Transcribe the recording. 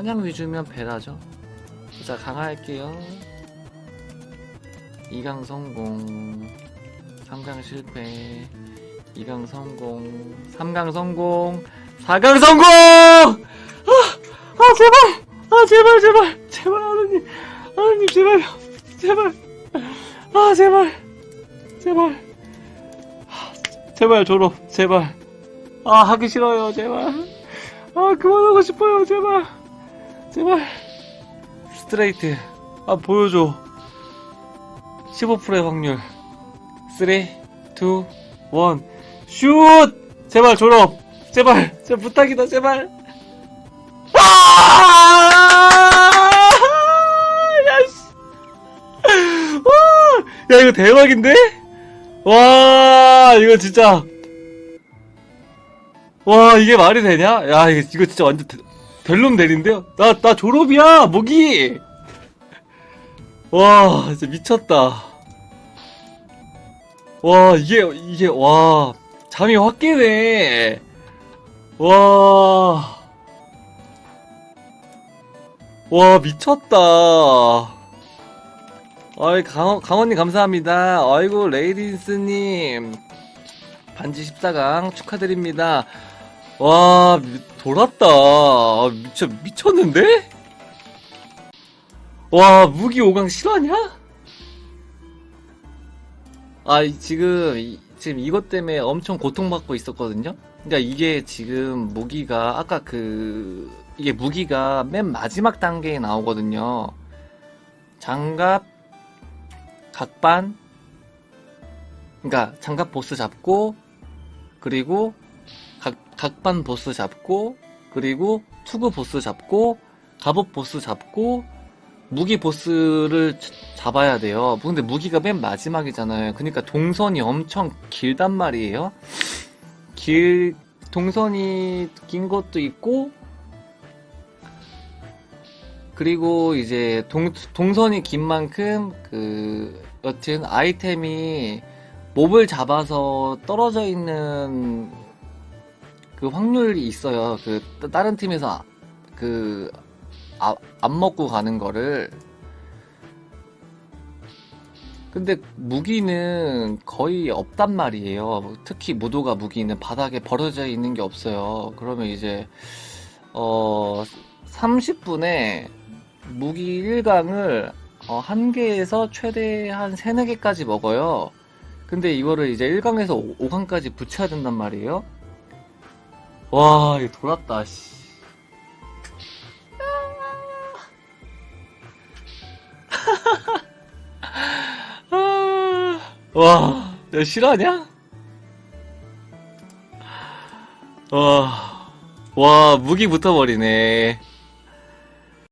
사냥 위주면 배라죠. 자, 강화할게요. 2강 성공. 3강 실패. 2강 성공. 3강 성공. 4강 성공! 아, 아, 제발! 아, 제발, 제발! 제발, 하느님! 하느님, 제발요! 제발! 아, 제발! 제발! 아, 제발, 졸업! 제발! 아, 하기 싫어요, 제발! 아, 그만하고 싶어요, 제발! 제발! 스트레이트. 아, 보여줘. 15%의 확률. 3, 2, 1, 슛! 제발, 졸업! 제발! 제발, 부탁이다, 제발! 아! 야, 씨. 와! 야, 이거 대박인데? 와, 이거 진짜. 와, 이게 말이 되냐? 야, 이거, 이거 진짜 완전 대, 델롬 대리인데요? 나, 나 졸업이야! 목이! 와, 진짜 미쳤다. 와, 이게, 이게, 와, 잠이 확 깨네. 와. 와, 미쳤다. 아이, 강원, 강원님 감사합니다. 아이고, 레이딘스님. 반지 14강 축하드립니다. 와, 미- 돌았다. 아, 미쳐, 미쳤는데? 와, 무기 5강 실화냐? 아, 이- 지금, 이- 지금 이것 때문에 엄청 고통받고 있었거든요? 그러니까 이게 지금 무기가, 아까 그, 이게 무기가 맨 마지막 단계에 나오거든요. 장갑, 각반, 그러니까 장갑 보스 잡고, 그리고 각, 각반 보스 잡고, 그리고 투구 보스 잡고, 갑옷 보스 잡고, 무기 보스를 자- 잡아야 돼요. 근데 무기가 맨 마지막이잖아요. 그러니까 동선이 엄청 길단 말이에요. 길, 동선이 긴 것도 있고, 그리고 이제 동, 동선이 긴 만큼 그, 여튼 아이템이 몹을 잡아서 떨어져 있는 그 확률이 있어요. 그, 따- 다른 팀에서 그, 아, 안 먹고 가는 거를. 근데 무기는 거의 없단 말이에요. 특히 무도가 무기는 바닥에 버려져 있는 게 없어요. 그러면 이제, 어, 30분에 무기 1강을 어, 한 개에서 최대 한 3, 4개까지 먹어요. 근데 이거를 이제 1강에서 5강까지 붙여야 된단 말이에요. 와, 이거 돌았다, 씨. 아, 와, 야, 실화냐? 와, 와, 무기 붙어버리네.